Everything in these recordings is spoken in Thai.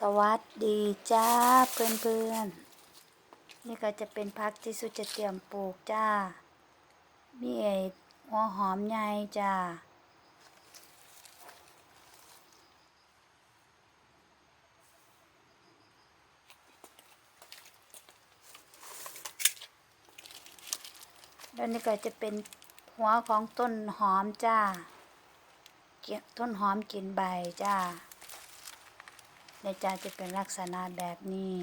สวัสดีจ้าเพื่อนเพื่อนๆ นี่ก็จะเป็นพักที่สุจะเตรียมปลูกจ้า มีไอ้หัวหอมใหญ่จ้า แล้วนี่ก็จะเป็นหัวของต้นหอมจ้า ต้นหอมกินใบจ้า ในจานจะเป็นลักษณะแบบนี้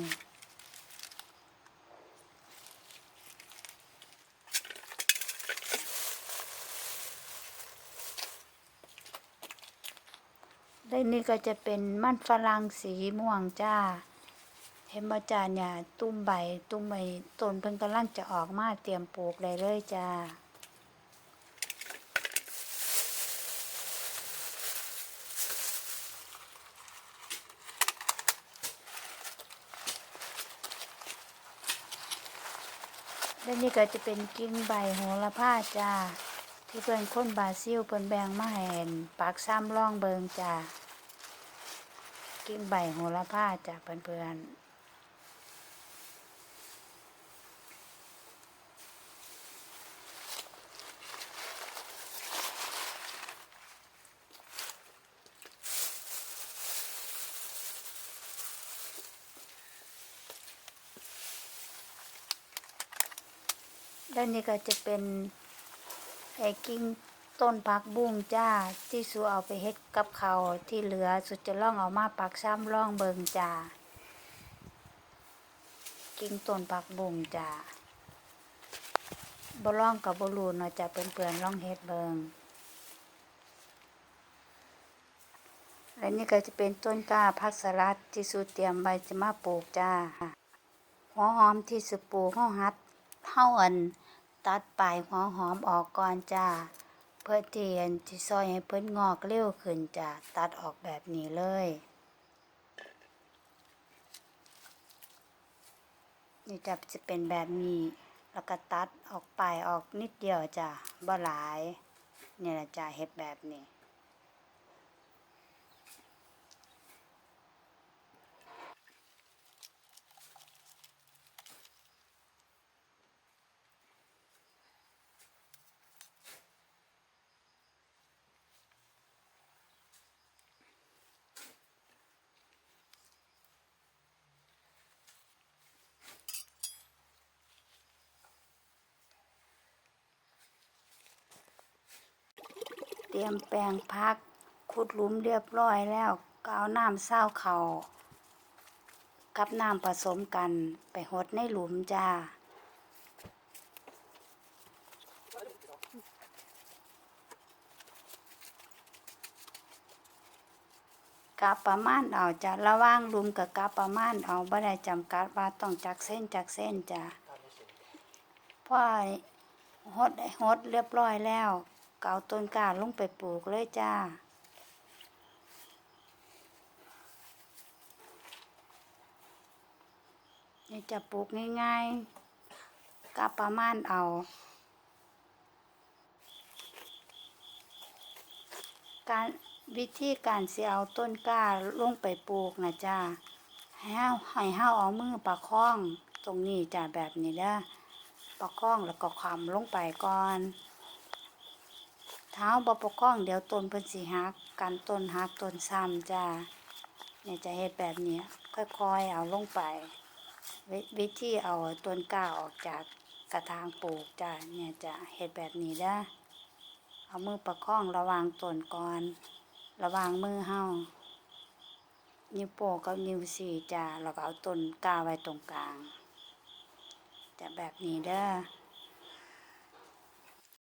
และนี่ก็จะเป็นมันฝรั่งสีม่วงจ้า เห็นบ่จ้าเนี่ย ตุ้มใบ ตุ้มใบต้นเพิ่นกำลังจะออกมาเตรียมปลูกได้เลยจ้า และนี่ก็จะเป็นกิ่งใบโหระพาจ้า ที่เพิ่นค้นบาซิลเพิ่นแบงมาแห่นปากซ้ำร่องเบิงจ้า กิ่งใบโหระพาจ้าเพื่อนๆ แล้วนี่ก็จะเป็นไอกิ่งต้นผักบุ้งจ้า ที่สูเอาไปเฮ็ดกับเขาที่เหลือสุดจะล่องเอามาปักซ้ำล่องเบิงจ้า กิ่งต้นผักบุ้งจ้าบล่องกับบ่รู้เนาะจ้ะเปลือนล่องเฮ็ดเบิงและนี่ก็จะเป็นต้นกล้าผักสลัดที่สูเตรียมไว้จะมาปลูกจ้าหัวหอมที่สุปลูกเฮาหัด เฮาอันตัดปลายหัวหอมออกก่อนจ้า เพื่อที่อันที่ซอยให้เพิ่นงอกเร็วขึ้นจ้าตัดออกแบบนี้เลย นี่จะจะเป็นแบบนี้ แล้วก็ตัดออกปลายออกนิดเดียวจ้าบ่หลาย นี่แหละจ้าเฮ็ดแบบนี้ เตรียมแปลงพัก ขุดหลุมเรียบร้อยแล้วก็เอาน้ำเศร้าเขากับน้ำผสมกันไปหดในหลุมจ้ากะประมาณเอาจะระว่างลุมกับกะประมาณเอาบ่ได้จำกัดว่าต้องจักเส้นจักเส้นจ้ะเพราะหดได้หดเรียบร้อยแล้ว ก็เอาต้นกล้าลงไปปลูกเลยจ้า นี่จะปลูกง่ายๆกะประมาณเอาการวิธีการเสิเอาต้นกล้าลงไปปลูกนะจ้าให้เฮาให้เฮาเอามือประคองตรงนี้จ้าแบบนี้เด้อประคองแล้วก็คว่ำลงไปก่อน เท้าบประคองเดี๋ยวต้นเพิ่นสิหักกันต้นหักต้นซ้ำจ้าเนี่ยจะเฮ็ดแบบนี้ค่อยๆเอาลงไป วิวิธีเอาต้นก้าออกจากกระถางปลูกจ้าเนี่ยจะเฮ็ดแบบนี้เด้เอามือประคองระวางต้นก่อนระวางมือเฮานิ้วโป้งกับนิ้วสี่จ้าแล้วก็เอาต้นก้าไว้ตรงกลางจะแบบนี้เด้อ